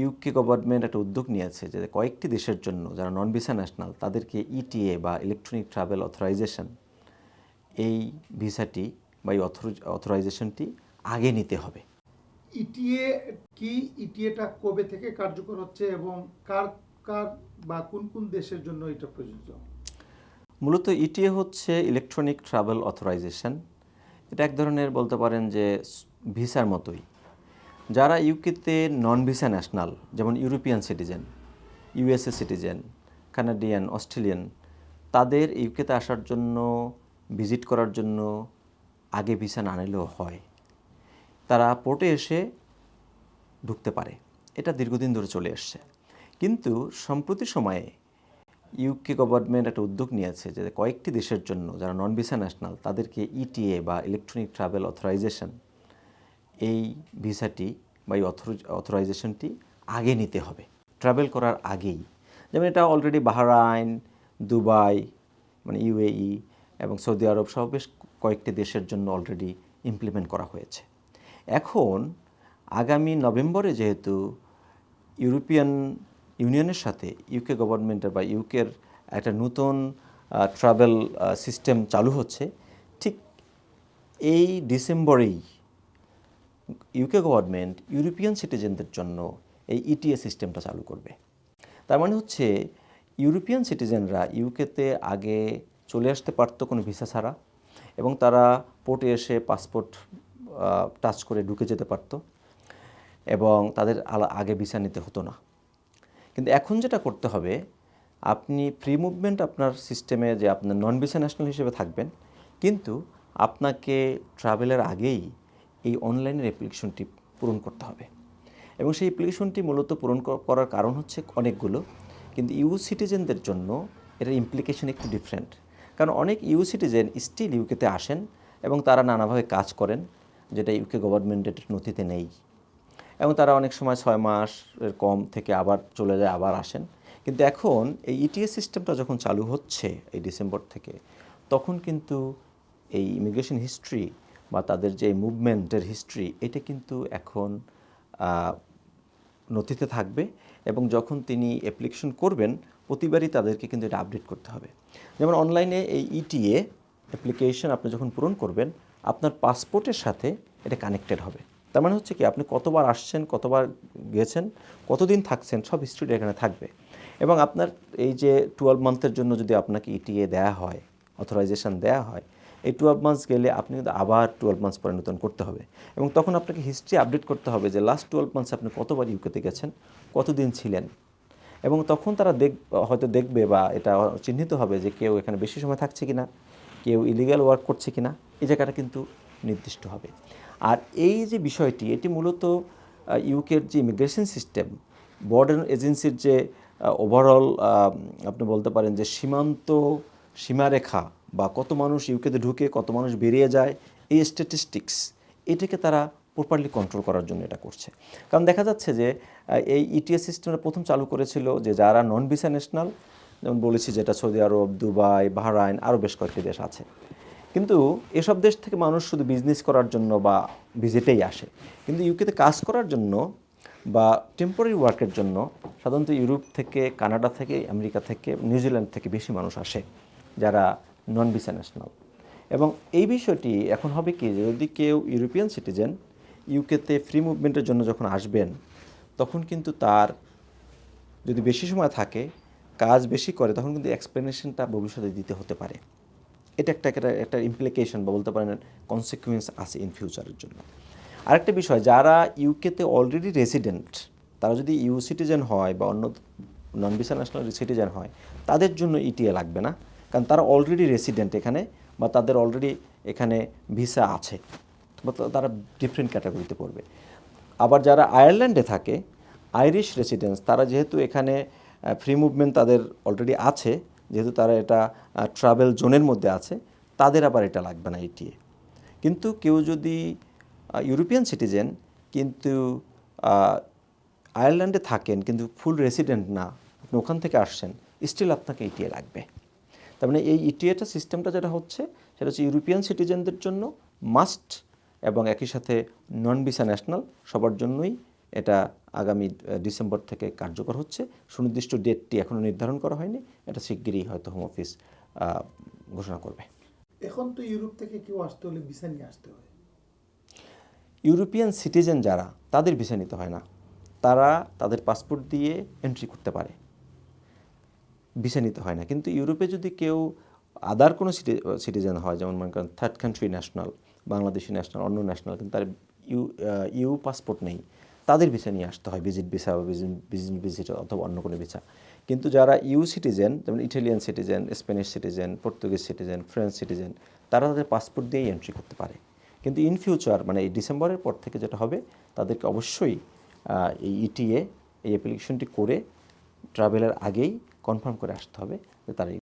UK government একটা উদ্যোগ নিয়েছে যে কয়েকটি দেশের জন্য যারা নন ভিসা ন্যাশনাল তাদেরকে ইটিএ বা ইলেকট্রনিক ট্রাভেল অথরাইজেশন এই ভিসাটি বা এই অথরাইজেশনটি আগে নিতে হবে। ইটিএ কি ইটিএটা কবে থেকে কার্যকর হচ্ছে এবং কার কার বা কোন কোন দেশের জন্য এটা প্রযোজ্য? মূলত ইটিএ হচ্ছে ইলেকট্রনিক ট্রাভেল অথরাইজেশন এটা এক ধরনের বলতে পারেন যে ভিসার মতোই। যারা ইউকেতে নন ভিসা ন্যাশনাল যেমন European citizen USA citizen Canadian Australian তাদের ইউকেতে আসার জন্য ভিজিট করার জন্য আগে ভিসা না নিলেও হয়। তারা পোর্টে এসে ঢুকতে পারে। এটা দীর্ঘদিন ধরে চলে আসছে কিন্তু সম্প্রতি সময়ে ইউকে গভর্নমেন্ট একটা উদ্যোগ নিয়েছে যে কয়েকটি দেশের জন্য যারা নন ভিসা ন্যাশনাল তাদেরকে ইটিএ বা ইলেকট্রনিক ট্রাভেল অথরাইজেশন এই ভিসাটি বা এই অথরাইজেশনটি আগে নিতে হবে। ট্রাভেল করার আগেই। যেমন এটা অলরেডি বাহরাইন, দুবাই মানে ইউএই এবং সৌদি আরব সহ বেশ কয়েকটি দেশের জন্য অলরেডি ইমপ্লিমেন্ট করা হয়েছে। এখন আগামী নভেম্বরে যেহেতু ইউরোপিয়ান ইউনিয়নের সাথে ইউকে গভর্নমেন্টের বা ইউকের একটা নতুন ট্রাভেল সিস্টেম চালু হচ্ছে, ঠিক এই ডিসেম্বরেই ইউকে গভর্নমেন্ট ইউরোপিয়ান সিটিজেনদের জন্য এই ইটিএ সিস্টেমটা চালু করবে। তার মানে হচ্ছে ইউরোপিয়ান সিটিজেনরা ইউকেতে আগে চলে আসতে পারতো কোনো ভিসা ছাড়া এবং তারা পোর্টে এসে পাসপোর্ট টাচ করে ঢুকে যেতে পারতো এবং তাদের আগে ভিসা নিতে হতো না। কিন্তু এখন যেটা করতে হবে, আপনি ফ্রি মুভমেন্ট আপনার সিস্টেমে যে আপনার নন ভিসা ন্যাশনাল হিসেবে থাকবেন, কিন্তু আপনাকে ট্রাভেলের আগেই এই অনলাইনের অ্যাপ্লিকেশনটি পূরণ করতে হবে। এবং সেই অ্যাপ্লিকেশনটি মূলত পূরণ করার কারণ হচ্ছে অনেকগুলো। কিন্তু ইউ সিটিজেনদের জন্য এটার ইমপ্লিকেশন একটু ডিফারেন্ট কারণ অনেক ইউ সিটিজেন স্টিল ইউকেতে আসেন এবং তারা নানাভাবে কাজ করেন, যেটা ইউকে গভর্নমেন্টের নথিতে নেই। এবং তারা অনেক সময় ছয় মাসের কম থেকে আবার চলে যায়, আবার আসেন। কিন্তু এখন এই ইটিএস সিস্টেমটা যখন চালু হচ্ছে এই ডিসেম্বর থেকে, তখন কিন্তু এই ইমিগ্রেশন হিস্ট্রি বা তাদের যে মুভমেন্টের হিস্ট্রি, এটা কিন্তু এখন নথিতে থাকবে এবং যখন তিনি অ্যাপ্লিকেশন করবেন, প্রতিবারই তাদেরকে কিন্তু এটা আপডেট করতে হবে। যেমন অনলাইনে এই E ইটিএ অ্যাপ্লিকেশন আপনি যখন পূরণ করবেন, আপনার পাসপোর্টের সাথে এটা কানেক্টেড হবে। তার মানে হচ্ছে কি, আপনি কতবার আসছেন, কতবার গেছেন, কতদিন থাকছেন, সব হিস্ট্রিটা এখানে থাকবে। এবং আপনার এই যে টুয়েলভ মান্থের জন্য যদি আপনাকে ইটিএ দেয়া হয় অথরাইজেশন দেয়া হয় এই টুয়েলভ মান্থস গেলে আপনি কিন্তু আবার টুয়েলভ মান্থস পরে নতুন করতে হবে। এবং তখন আপনাকে হিস্ট্রি আপডেট করতে হবে যে লাস্ট টুয়েলভ মান্থস আপনি কতবার ইউকেতে গেছেন, কতদিন ছিলেন। এবং তখন তারা দেখ, হয়তো দেখবে বা এটা চিহ্নিত হবে যে কেউ এখানে বেশি সময় থাকছে কিনা, কেউ ইলিগাল ওয়ার্ক করছে কিনা এই জায়গাটা কিন্তু নির্দিষ্ট হবে। আর এই যে বিষয়টি, এটি মূলত ইউকের যে ইমিগ্রেশন সিস্টেম বর্ডার এজেন্সির যে ওভারঅল আপনি বলতে পারেন যে সীমান্ত সীমারেখা বা কত মানুষ ইউকেতে ঢুকে, কত মানুষ বেরিয়ে যায়, এই স্ট্যাটিস্টিক্স এটাকে তারা প্রপারলি কন্ট্রোল করার জন্য এটা করছে। কারণ দেখা যাচ্ছে যে এই ইটিএস সিস্টেমটা প্রথম চালু করেছিল যে যারা নন ভিসা ন্যাশনাল যেমন বলেছি যেটা সৌদি আরব, দুবাই, বাহরাইন আরও বেশ কয়েকটি দেশ আছে। কিন্তু এসব দেশ থেকে মানুষ শুধু বিজনেস করার জন্য বা ভিজিটেই আসে। কিন্তু ইউকেতে কাজ করার জন্য বা টেম্পোরারি ওয়ার্কের জন্য সাধারণত ইউরোপ থেকে কানাডা থেকে আমেরিকা থেকে নিউজিল্যান্ড থেকে বেশি মানুষ আসে। যারা নন ভিসা ন্যাশনাল এবং এই বিষয়টি এখন হবে কি যদি কেউ ইউরোপিয়ান সিটিজেন ইউকেতে ফ্রি মুভমেন্টের জন্য যখন আসবেন, তখন কিন্তু তার যদি বেশি সময় থাকে, কাজ বেশি করে, তখন কিন্তু এক্সপ্লেনেশনটা ভবিষ্যতে দিতে হতে পারে। এটা একটা একটা একটা ইমপ্লিকেশন বা বলতে পারেন কনসিকুয়েন্স আছে ইন ফিউচারের জন্য। আরেকটা বিষয়, যারা ইউকেতে অলরেডি রেসিডেন্ট তারা যদি ইউ সিটিজেন হয় বা অন্য নন ভিসা ন্যাশনাল সিটিজেন হয়, তাদের জন্য ইটিএ লাগবে না। কারণ তারা অলরেডি রেসিডেন্ট এখানে বা তাদের অলরেডি এখানে ভিসা আছে। তারা ডিফারেন্ট ক্যাটাগরিতে পড়বে। আবার যারা আয়ারল্যান্ডে থাকে আইরিশ রেসিডেন্স তারা যেহেতু এখানে ফ্রি মুভমেন্ট তাদের অলরেডি আছে, যেহেতু তারা এটা ট্রাভেল জোনের মধ্যে আছে, তাদের আবার এটা লাগবে না এটিএ কিন্তু কেউ যদি ইউরোপিয়ান সিটিজেন কিন্তু আয়ারল্যান্ডে থাকেন, কিন্তু ফুল রেসিডেন্ট না, আপনি ওখান থেকে আসছেন স্টিল আপনাকে ইটিএ লাগবে। তার মানে এই ইটিএটা সিস্টেমটা যেটা হচ্ছে সেটা হচ্ছে ইউরোপিয়ান সিটিজেনদের জন্য মাস্ট এবং একই সাথে নন ভিসা ন্যাশনাল সবার জন্যই এটা আগামী ডিসেম্বর থেকে কার্যকর হচ্ছে। সুনির্দিষ্ট ডেটটি এখনও নির্ধারণ করা হয়নি এটা শিগগিরই হয়তো হোম অফিস ঘোষণা করবে। এখন তো ইউরোপ থেকে কেউ আসতে হলে ভিসা নিয়ে আসতে হয়। ইউরোপিয়ান সিটিজেন যারা তাদের ভিসা নিতে হয় না। তারা তাদের পাসপোর্ট দিয়ে এন্ট্রি করতে পারে। ভিসা নিতে হয় না। কিন্তু ইউরোপে যদি কেউ আদার কোনো সিটিজেন হয়, যেমন মনে করেন third country national Bangladeshi national অন্য ন্যাশনাল কিন্তু তার ইউ ইউ পাসপোর্ট নেই, তাদের ভিসা নিয়ে আসতে হয় ভিজিট ভিসা বা ভিজিট ভিজিট অথবা অন্য কোনো ভিসা কিন্তু যারা ইউ সিটিজেন যেমন Italian citizen Spanish citizen Portuguese citizen French citizen তারা তাদের পাসপোর্ট দিয়েই এন্ট্রি করতে পারে। কিন্তু ইন ফিউচার মানে এই ডিসেম্বরের পর থেকে যেটা হবে, তাদেরকে অবশ্যই এই ইটিএ এই অ্যাপ্লিকেশনটি করে ট্রাভেলের আগেই কনফার্ম করে আসতে হবে যে তারা